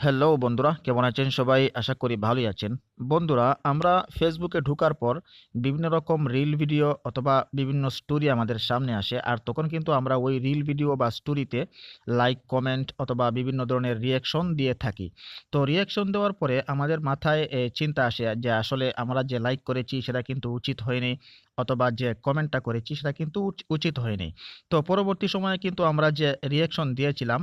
Hello বন্ধুরা কেমন আছেন সবাই? আশা করি ভালোই আছেন। বন্ধুরা, আমরা ফেসবুকে ঢোকার পর বিভিন্ন রকম রিল ভিডিও অথবা বিভিন্ন স্টোরি আমাদের সামনে আসে। আর তখন কিন্তু আমরা ওই রিল ভিডিও বা স্টোরিতে লাইক কমেন্ট অথবা বিভিন্ন ধরনের রিয়াকশন দিয়ে থাকি। তো রিয়াকশন দেওয়ার পরে আমাদের মাথায় চিন্তা আসে যে আসলে আমরা যে লাইক করেছি সেটা কিন্তু উচিত হয়নি অথবা যে কমেন্টটা করেছি সেটা কিন্তু উচ- উচিত হয়নি। তো পরবর্তী সময়ে কিন্তু আমরা যে রিয়াকশন দিয়েছিলাম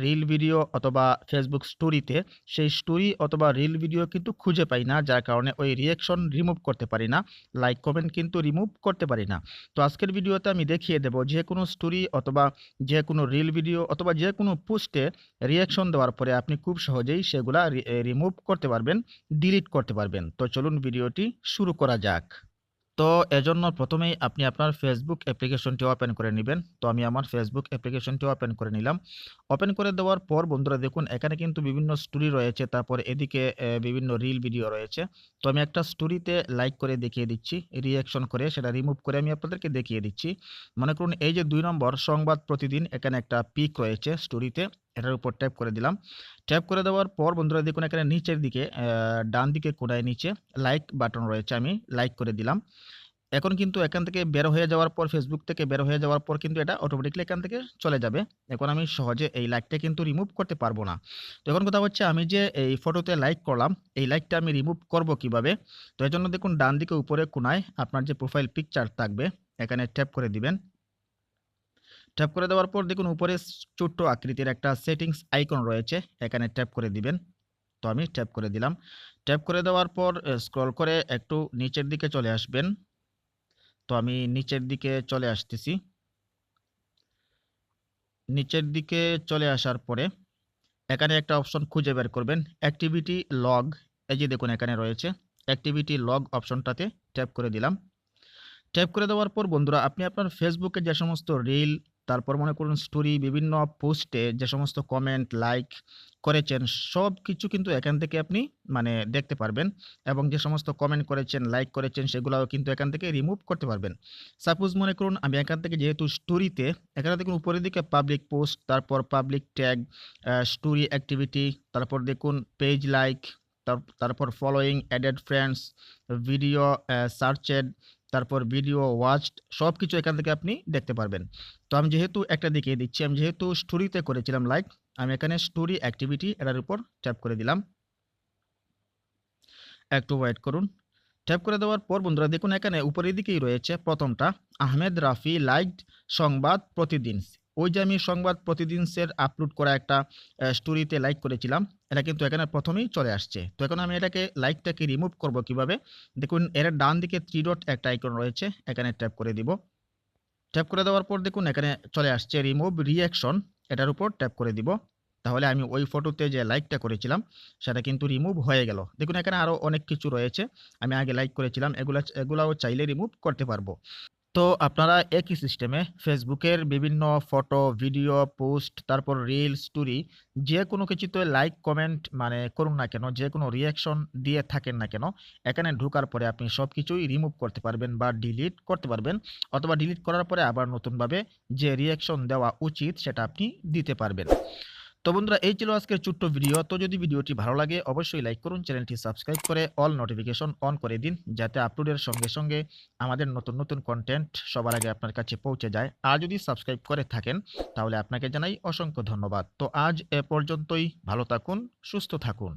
রিল ভিডিও অথবা ফেসবুক স্টোরিতে সেই স্টোরি অথবা রিল ভিডিও কিন্তু খুঁজে পাই না, যার কারণে ওই রিয়েকশন রিমুভ করতে পারি না লাইক কমেন্ট কিন্তু রিমুভ করতে পারি না। তো আজকের ভিডিওতে আমি দেখিয়ে দেব যে কোনো স্টোরি অথবা যে কোনো রিল ভিডিও অথবা যে কোনো পোস্টে রিয়েকশন দেওয়ার পরে আপনি খুব সহজেই সেগুলা রিমুভ করতে পারবেন ডিলিট করতে পারবেন। তো চলুন ভিডিওটি শুরু করা যাক। তো এজন্য প্রথমেই আপনি আপনার ফেসবুক অ্যাপ্লিকেশনটি ওপেন করে নেবেন। তো আমি আমার ফেসবুক অ্যাপ্লিকেশনটি ওপেন করে নিলাম। ওপেন করে দেওয়ার পর বন্ধুরা দেখুন, এখানে কিন্তু বিভিন্ন স্টোরি রয়েছে, তারপর এদিকে বিভিন্ন রিল ভিডিও রয়েছে। তো আমি একটা স্টোরিতে লাইক করে দেখিয়ে দিচ্ছি রিয়াকশন করে, সেটা রিমুভ করে আমি আপনাদেরকে দেখিয়ে দিচ্ছি। মনে করুন, এই যে দুই নম্বর, সংবাদ প্রতিদিন এখানে একটা পিক রয়েছে স্টোরিতে এটার উপর ট্যাপ করে দিলাম। ট্যাপ করে দেওয়ার পর বন্ধুরা দেখুন এখানে নিচের দিকে ডান দিকে কোনায় নিচে লাইক বাটন রয়েছে, আমি লাইক করে দিলাম। এখন কিন্তু এখান থেকে বের হয়ে যাওয়ার পর ফেসবুক থেকে বের হয়ে যাওয়ার পর কিন্তু এটা অটোমেটিকলি এখান থেকে চলে যাবে। এখন আমি সহজে এই লাইকটা কিন্তু রিমুভ করতে পারব না। তো এখন কথা হচ্ছে আমি যে এই ফটোতে লাইক করলাম, এই লাইকটা আমি রিমুভ করব কীভাবে? তো এই জন্য দেখুন, ডান দিকে উপরে কোনায় আপনার যে প্রোফাইল পিকচার থাকবে, এখানে ট্যাপ করে দিবেন। ট্যাপ করে দেওয়ার পর দেখুন উপরে ছোট্ট আকৃতির একটা সেটিংস আইকন রয়েছে, এখানে ট্যাপ করে দিবেন। তো আমি ট্যাপ করে দিলাম। ট্যাপ করে দেওয়ার পর স্ক্রল করে একটু নিচের দিকে চলে আসবেন। তো আমি নিচের দিকে চলে আসতেছি। নিচের দিকে চলে আসার পরে এখানে একটা অপশন খুঁজে বের করবেন অ্যাক্টিভিটি লগ এই যে দেখুন এখানে রয়েছে অ্যাক্টিভিটি লগ অপশনটাতে ট্যাপ করে দিলাম। ট্যাপ করে দেওয়ার পর বন্ধুরা, আপনি আপনার ফেসবুকে যে সমস্ত রিল তারপর মনে করুন স্টোরি বিভিন্ন পোস্টে যে সমস্ত কমেন্ট লাইক করেছেন সব কিছু কিন্তু এখান থেকে আপনি মানে দেখতে পারবেন এবং যে সমস্ত কমেন্ট করেছেন লাইক করেছেন, সেগুলোও কিন্তু এখান থেকে রিমুভ করতে পারবেন। সাপোজ মনে করুন আমি এখান থেকে যেহেতু স্টোরিতে এখানে দেখুন উপরের দিকে পাবলিক পোস্ট তারপর পাবলিক ট্যাগ স্টোরি অ্যাক্টিভিটি তারপর দেখুন পেজ লাইক তারপর following added friends video searched তারপর ভিডিও ওয়াচড সব কিছু এখান থেকে আপনি দেখতে পারবেন। তো আমি যেহেতু একটা দেখিয়ে দিচ্ছি, আমি যেহেতু স্টোরিতে করেছিলাম লাইক আমি এখানে স্টোরি অ্যাক্টিভিটি এটার উপর ট্যাপ করে দিলাম। একটু ওয়েট করুন। ট্যাপ করে দেওয়ার পর বন্ধুরা দেখুন এখানে উপরের দিকেই রয়েছে প্রথমটা, আহমেদ রাফি লাইকড সংবাদ প্রতিদিন। ওই যে আমি সংবাদ প্রতিদিন সের আপলোড করা একটা স্টোরিতে লাইক করেছিলাম, এটা কিন্তু এখানে প্রথমেই চলে আসছে। তো এখন আমি এটাকে লাইকটাকে রিমুভ করব কীভাবে? দেখুন, এর ডান দিকে থ্রি ডট একটা আইকন রয়েছে, এখানে ট্যাপ করে দিব। ট্যাপ করে দেওয়ার পর দেখুন, এখানে চলে আসছে রিমুভ রিয়াকশন এটার উপর ট্যাপ করে দিব। তাহলে আমি ওই ফটোতে যে লাইকটা করেছিলাম, সেটা কিন্তু রিমুভ হয়ে গেল। দেখুন, এখানে আরও অনেক কিছু রয়েছে, আমি আগে লাইক করেছিলাম, এগুলা, এগুলাও চাইলে রিমুভ করতে পারব। তো আপনারা একই সিস্টেমে ফেসবুকের বিভিন্ন ফটো ভিডিও পোস্ট তারপর রিল স্টোরি যে কোনো কিছুতে লাইক কমেন্ট মানে করুন না কেন, যে কোনো রিয়াকশন দিয়ে থাকেন না কেন, এখানে ঢোকার পরে আপনি সব কিছুই রিমুভ করতে পারবেন বা ডিলিট করতে পারবেন অথবা ডিলিট করার পরে আবার নতুনভাবে যে রিয়াকশন দেওয়া উচিত সেটা আপনি দিতে পারবেন। তো বন্ধুরা, এই ছিল আজকের ছোট্ট ভিডিও। তো যদি ভিডিওটি ভালো লাগে, অবশ্যই লাইক করুন, চ্যানেলটি সাবস্ক্রাইব করে অল নোটিফিকেশন অন করে দিন, যাতে আপলোডের সঙ্গে সঙ্গে আমাদের নতুন নতুন কন্টেন্ট সবার আগে আপনার কাছে পৌঁছে যায়। আর যদি সাবস্ক্রাইব করে থাকেন, তাহলে আপনাকে জানাই অসংখ্য ধন্যবাদ। তো আজ এ পর্যন্তই, ভালো থাকুন, সুস্থ থাকুন।